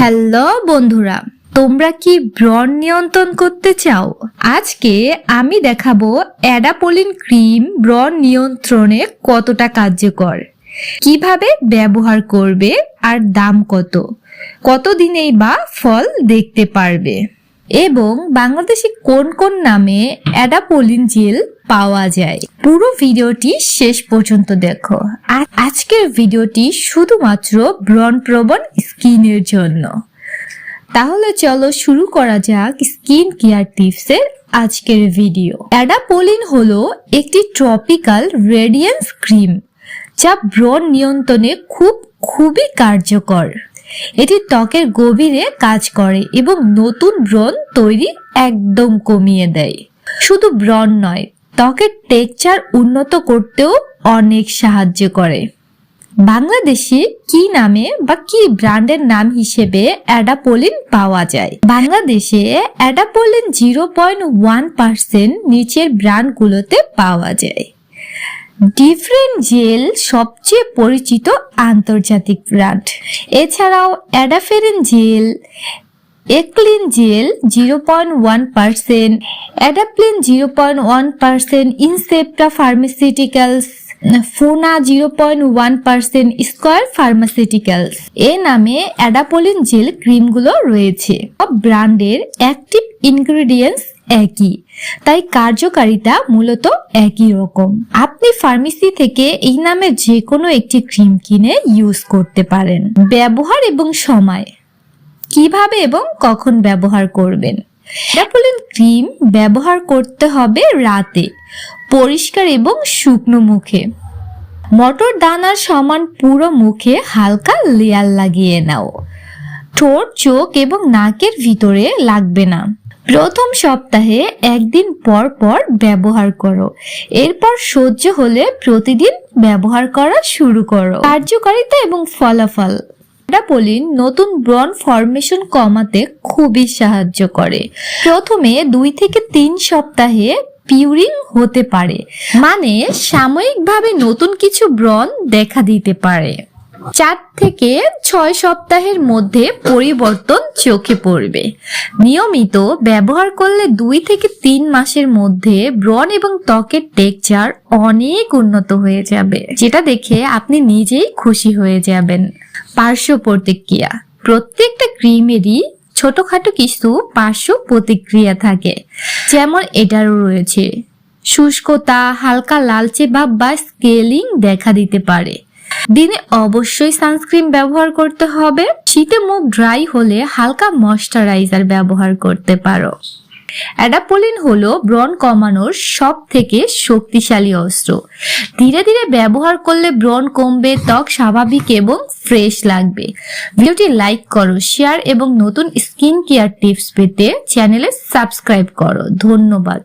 Hello বন্ধুরা, তোমরা কি ব্রণ নিয়ন্ত্রণ করতে চাও? আজকে আমি দেখাবো অ্যাডাপোলিন ক্রিম ব্রণ নিয়ন্ত্রণে কতটা কার্যকর, কীভাবে ব্যবহার করবে আর দাম কত, কতদিনেই বা ফল দেখতে পারবে। এবং বাংলাদেশে কোন কোন নামে অ্যাডাপোলিন জেল পাওয়া যায়? পুরো ভিডিওটি শেষ পর্যন্ত দেখো। আর আজকের ভিডিওটি শুধুমাত্র ব্রণ প্রবণ স্কিনের জন্য। তাহলে চলো শুরু করা যাক স্কিন কেয়ার টিপসের আজকের ভিডিও। অ্যাডাপোলিন হলো একটি ট্রপিক্যাল রেডিয়েন্স ক্রিম, যা ব্রণ নিয়ন্ত্রণে খুব, খুবই কার্যকর। এটি ত্বকের গভীরে কাজ করে এবং নতুন ব্রণ তৈরি একদম কমিয়ে দেয়। শুধু ব্রণ নয়, ত্বকের টেক্সচার উন্নত করতেও অনেক সাহায্য করে। বাংলাদেশে কি নামে বা কি ব্র্যান্ডের নাম হিসেবে অ্যাডাপোলিন পাওয়া যায়? বাংলাদেশে Adapolin zero point one percent নিচের ব্র্যান্ডগুলোতে পাওয়া যায়। ডিফারেন্ট জেল সবচেয়ে পরিচিত আন্তর্জাতিক ব্র্যান্ড। এছাড়াও Adaferin gel, Eclin gel zero point one percent Adaplin zero point one percent Incepta pharmaceuticals ফোনা zero point one percent Square pharmaceuticals এ নামে অ্যাডাপোলিন জেল ক্রিমগুলো রয়েছে। ব্র্যান্ডের অ্যাক্টিভ ইনগ্রেডিয়েন্টস একই। তাই কার্যকারিতা মূলত একই রকম। আপনি ফার্মেসি থেকে এই নামে যে কোনো একটি ক্রিম কিনে ইউজ করতে পারেন। ব্যবহার এবং সময়। কীভাবে এবং কখন ব্যবহার করবেন? ড্যাপোলিন ক্রিম ব্যবহার করতে হবে রাতে। পরিষ্কার এবং শুকনো মুখে। মটর দানার সমান পুরো মুখে হালকা লেয়ার লাগিয়ে নাও। ঠোঁট, চোখ এবং নাকের ভিতরে লাগবে না। প্রথম সপ্তাহে একদিন পর পর ব্যবহার করো। এরপর সহ্য হলে প্রতিদিন ব্যবহার করা শুরু করো। কার্যকারিতা এবং ফলাফল। অ্যাডাপোলিন নতুন ব্রন ফর্মেশন কমাতে খুবই সাহায্য করে। প্রথমে দুই থেকে তিন সপ্তাহে পিউরিং হতে পারে মানে সাময়িকভাবে নতুন কিছু ব্রণ দেখা দিতে পারে। চার থেকে ছয় সপ্তাহের মধ্যে পরিবর্তন চোখে পড়বে। নিয়মিত ব্যবহার করলে দুই থেকে তিন মাসের মধ্যে ব্রণ এবং ত্বকের টেক্সচার অনেক উন্নত হয়ে যাবে, যেটা দেখে আপনি নিজেই খুশি হয়ে যাবেন। পার্শ্ব প্রতিক্রিয়া। প্রত্যেকটা ক্রিমেরই ছোটখাটো কিছু পার্শ্ব প্রতিক্রিয়া থাকে। যেমন এটারও রয়েছে। শুষ্কতা, হালকা লালচে ভাব বা স্কেলিং দেখা দিতে পারে। দিনে অবশ্যই সানস্ক্রিন ব্যবহার করতে হবে। শীতে মুখ ড্রাই হলে হালকা ময়শ্চারাইজার ব্যবহার করতে পারো। অ্যাডাপোলিন হল ব্রণ কমানোর সব থেকে শক্তিশালী অস্ত্র। ধীরে ধীরে ব্যবহার করলে ব্রণ কমবে, ত্বক স্বাভাবিক এবং ফ্রেশ লাগবে। ভিডিওটি লাইক করো, শেয়ার এবং নতুন স্কিন কেয়ার টিপস পেতে চ্যানেলে সাবস্ক্রাইব করো। ধন্যবাদ।